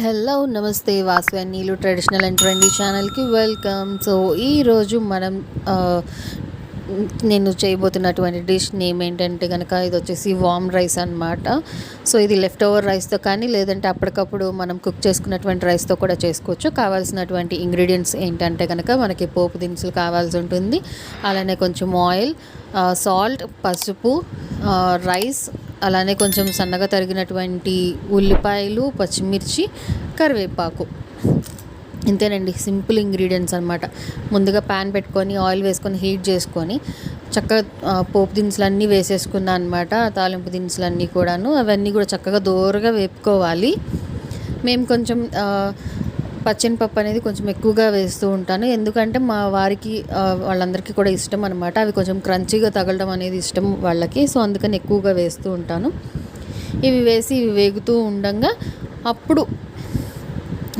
Hello నమస్తే. Vasu and నీళ్ళు traditional and trendy ఛానల్కి వెల్కమ్. సో ఈరోజు మనం నేను చేయబోతున్నటువంటి డిష్ నేమ్ ఏంటంటే కనుక ఇది వచ్చేసి వామ్ రైస్ అన్నమాట. సో ఇది లెఫ్ట్ ఓవర్ రైస్తో కానీ లేదంటే అప్పటికప్పుడు మనం కుక్ చేసుకున్నటువంటి రైస్తో కూడా చేసుకోవచ్చు. కావాల్సినటువంటి ఇంగ్రీడియంట్స్ ఏంటంటే కనుక మనకి పోపు దినుసులు కావాల్సి ఉంటుంది. అలానే కొంచెం ఆయిల్ సాల్ట్ పసుపు రైస్ అలానే కొంచెం సన్నగా తరిగినటువంటి ఉల్లిపాయలు పచ్చిమిర్చి కరివేపాకు. ఇంతేనండి సింపుల్ ఇంగ్రీడియంట్స్ అనమాట ముందుగా ప్యాన్ పెట్టుకొని ఆయిల్ వేసుకొని హీట్ చేసుకొని చక్కగా పోపు దినుసులు అన్నీ అనమాట తాలింపు దినుసులు అన్నీ కూడాను. అవన్నీ కూడా చక్కగా దోరగా వేపుకోవాలి. మేము కొంచెం పప్పు అనేది కొంచెం ఎక్కువగా వేస్తూ ఉంటాను. ఎందుకంటే మా వారికి వాళ్ళందరికీ కూడా ఇష్టం అనమాట అవి కొంచెం క్రంచీగా తగలడం అనేది ఇష్టం వాళ్ళకి. సో అందుకని ఎక్కువగా వేస్తూ ఉంటాను. ఇవి వేసి ఇవి వేగుతూ ఉండగా అప్పుడు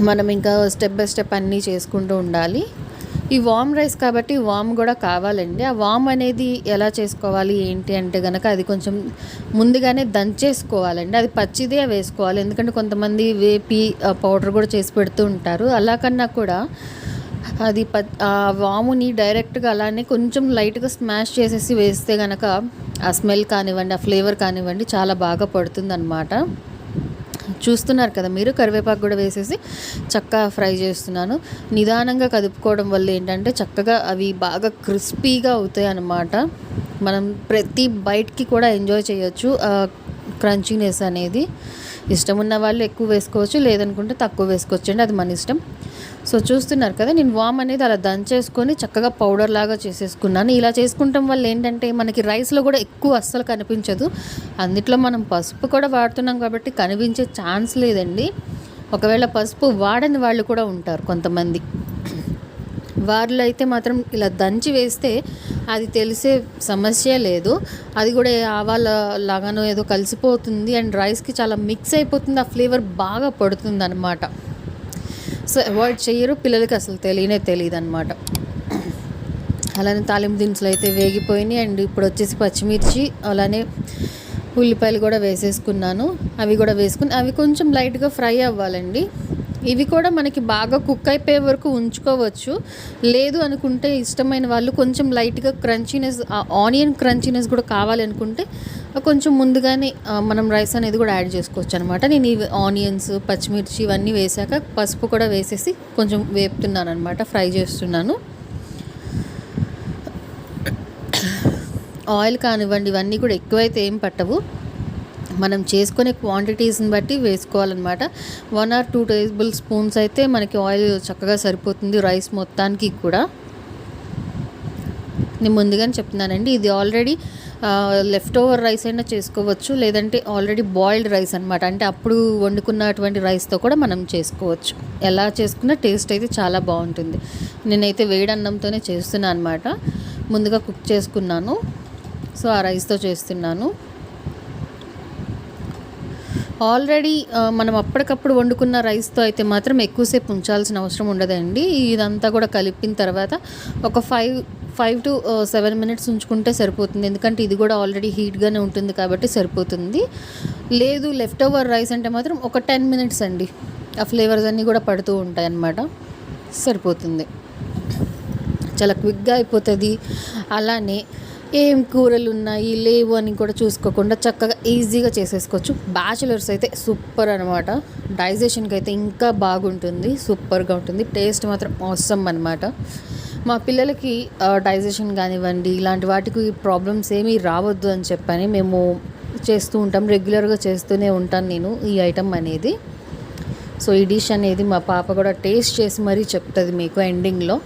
మనం ఇంకా స్టెప్ బై స్టెప్ అన్నీ చేసుకుంటూ ఉండాలి. ఈ వామ్ రైస్ కాబట్టి వామ్ కూడా కావాలండి. ఆ వామ్ అనేది ఎలా చేసుకోవాలి ఏంటి అంటే కనుక అది కొంచెం ముందుగానే దంచేసుకోవాలండి. అది పచ్చిదే వేసుకోవాలి. ఎందుకంటే కొంతమంది వేపి పౌడర్ కూడా చేసి పెడుతూ ఉంటారు. అలా కన్నా కూడా అది ప ఆ వాముని డైరెక్ట్గా అలానే కొంచెం లైట్గా స్మాష్ చేసేసి వేస్తే కనుక ఆ స్మెల్ కానివ్వండి ఆ ఫ్లేవర్ కానివ్వండి చాలా బాగా పడుతుంది చూస్తున్నారు కదా మీరు కరివేపాకు కూడా వేసేసి చక్కగా ఫ్రై చేస్తున్నాను. నిదానంగా కదుపుకోవడం వల్ల ఏంటంటే చక్కగా అవి బాగా క్రిస్పీగా అవుతాయి అన్నమాట మనం ప్రతి బయట్కి కూడా ఎంజాయ్ చేయొచ్చు. క్రంచీనెస్ అనేది. ఇష్టం ఉన్న వాళ్ళు ఎక్కువ వేసుకోవచ్చు లేదనుకుంటే తక్కువ వేసుకోవచ్చు అండి అది మన ఇష్టం. సో చూస్తున్నారు కదా నేను వామ్ అనేది అలా దంచేసుకొని చక్కగా పౌడర్ లాగా చేసేసుకున్నాను. ఇలా చేసుకుంటాం వల్ల ఏంటంటే మనకి రైస్లో కూడా ఎక్కువ అస్సలు కనిపించదు. అందుట్లో మనం పసుపు కూడా వాడుతున్నాం కాబట్టి కనిపించే ఛాన్స్ లేదండి. ఒకవేళ పసుపు వాడని వాళ్ళు కూడా ఉంటారు కొంతమంది. వారిలో అయితే మాత్రం ఇలా దంచి వేస్తే అది తెలిసే సమస్య లేదు. అది కూడా ఆవాల లాగానో ఏదో కలిసిపోతుంది అండ్ రైస్కి చాలా మిక్స్ అయిపోతుంది. ఆ ఫ్లేవర్ బాగా పడుతుంది అనమాట సో అవాయిడ్ చేయరు. పిల్లలకి అసలు తెలియనే తెలియదు అనమాట అలానే తాలింపు దినుసులు అయితే వేగిపోయినాయి. అండ్ ఇప్పుడు వచ్చేసి పచ్చిమిర్చి అలానే ఉల్లిపాయలు కూడా వేసేసుకున్నాను. అవి కూడా వేసుకుని అవి కొంచెం లైట్గా ఫ్రై అవ్వాలండి. ఇవి కూడా మనకి బాగా కుక్ అయిపోయే వరకు ఉంచుకోవచ్చు. లేదు అనుకుంటే ఇష్టమైన వాళ్ళు కొంచెం లైట్గా క్రంచీనెస్ ఆనియన్ క్రంచీనెస్ కూడా కావాలనుకుంటే కొంచెం ముందుగానే మనం రైస్ అనేది కూడా యాడ్ చేసుకోవచ్చు అనమాట నేను ఇవి ఆనియన్స్ పచ్చిమిర్చి ఇవన్నీ వేసాక పసుపు కూడా వేసేసి కొంచెం వేపుతున్నాను అనమాట ఫ్రై చేస్తున్నాను. ఆయిల్ కానివ్వండి ఇవన్నీ కూడా ఎక్కువైతే ఏం పట్టవు. మనం చేసుకునే క్వాంటిటీస్ని బట్టి వేసుకోవాలన్నమాట. One or two tablespoons అయితే మనకి ఆయిల్ చక్కగా సరిపోతుంది రైస్ మొత్తానికి కూడా. నేను ముందుగానే చెప్తున్నానండి ఇది ఆల్రెడీ లెఫ్ట్ ఓవర్ రైస్ అయినా చేసుకోవచ్చు లేదంటే ఆల్రెడీ బాయిల్డ్ రైస్ అనమాట అంటే అప్పుడు వండుకున్నటువంటి రైస్తో కూడా మనం చేసుకోవచ్చు. ఎలా చేసుకున్నా టేస్ట్ అయితే చాలా బాగుంటుంది. నేనైతే వేడి అన్నంతోనే చేస్తున్నాను అనమాట ముందుగా కుక్ చేసుకున్నాను. సో ఆ రైస్తో చేస్తున్నాను. ఆల్రెడీ మనం అప్పటికప్పుడు వండుకున్న రైస్తో అయితే మాత్రం ఎక్కువసేపు ఉంచాల్సిన అవసరం ఉండదండి. ఇదంతా కూడా కలిపిన తర్వాత ఒక five five to seven minutes ఉంచుకుంటే సరిపోతుంది. ఎందుకంటే ఇది కూడా ఆల్రెడీ హీట్గానే ఉంటుంది కాబట్టి సరిపోతుంది. లేదు లెఫ్ట్ ఓవర్ రైస్ అంటే మాత్రం ఒక టెన్ మినిట్స్ అండి. ఆ ఫ్లేవర్స్ అన్నీ కూడా పడుతూ ఉంటాయి అన్నమాట. సరిపోతుంది. చాలా క్విక్గా అయిపోతుంది. అలానే ఏం కూరలు ఉన్నాయి లేవు అని కూడా చూసుకోకుండా చక్కగా ఈజీగా చేసేసుకోవచ్చు. బ్యాచులర్స్ అయితే సూపర్ అనమాట డైజెషన్కి అయితే ఇంకా బాగుంటుంది సూపర్గా ఉంటుంది. టేస్ట్ మాత్రం అవసరం అనమాట మా పిల్లలకి డైజెషన్ కానివ్వండి ఇలాంటి వాటికి ప్రాబ్లమ్స్ ఏమీ రావద్దు అని చెప్పని మేము చేస్తూ ఉంటాం. రెగ్యులర్గా చేస్తూనే ఉంటాను నేను ఈ ఐటమ్ అనేది. సో ఈ డిష్ అనేది మా పాప కూడా టేస్ట్ చేసి మరీ చెప్తుంది మీకు ఎండింగ్లో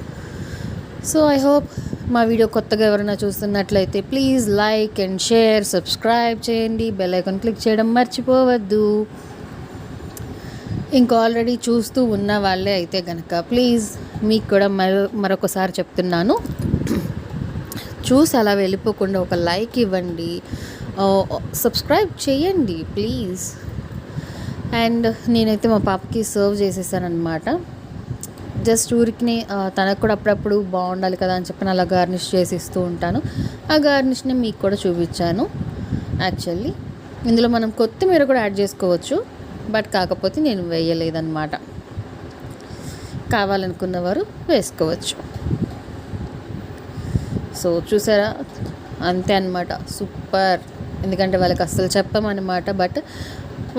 సో ఐ హోప్ మా వీడియో కొత్తగా ఎవరైనా చూస్తున్నట్లయితే please like and share subscribe చేయండి. బెల్ ఐకాన్ క్లిక్ చేయడం మర్చిపోవద్దు. ఇంకా ఆల్రెడీ చూస్తూ ఉన్న వాళ్ళే అయితే కనుక ప్లీజ్ మీకు కూడా మరో మరొకసారి చెప్తున్నాను. చూసి అలా వెళ్ళిపోకుండా ఒక లైక్ ఇవ్వండి. సబ్స్క్రైబ్ చేయండి ప్లీజ్. అండ్ నేనైతే మా పాపకి సర్వ్ చేసేసానమాట జస్ట్ ఊరికి తనకు కూడా అప్పుడప్పుడు బాగుండాలి కదా అని చెప్పి అలా గార్నిష్ చేసి ఇస్తూ ఉంటాను. ఆ గార్నిష్ని మీకు కూడా చూపించాను యాక్చువల్లీ. ఇందులో మనం కొత్తిమీర కూడా యాడ్ చేసుకోవచ్చు బట్ కాకపోతే నేను వేయలేదన్నమాట. కావాలనుకున్న వారు వేసుకోవచ్చు. సో చూసారా? అంతే అనమాట సూపర్. ఎందుకంటే వాళ్ళకి అస్సలు చెప్పమన్నమాట బట్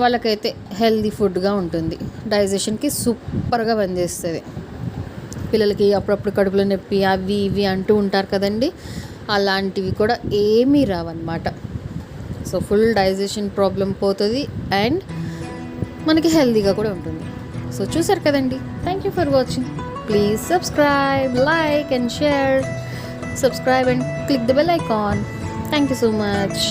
వాళ్ళకైతే హెల్దీ ఫుడ్గా ఉంటుంది. డైజెషన్కి సూపర్గా పనిచేస్తుంది. పిల్లలకి అప్పుడప్పుడు కడుపులో నొప్పి అవి ఇవి అంటూ ఉంటారు కదండి. అలాంటివి కూడా ఏమీ రావన్నమాట. సో ఫుల్ డైజెషన్ ప్రాబ్లం పోతుంది అండ్ మనకి హెల్దీగా కూడా ఉంటుంది. సో చూసారు కదండి. Thank you for watching please subscribe like and share subscribe and click the bell icon thank you so much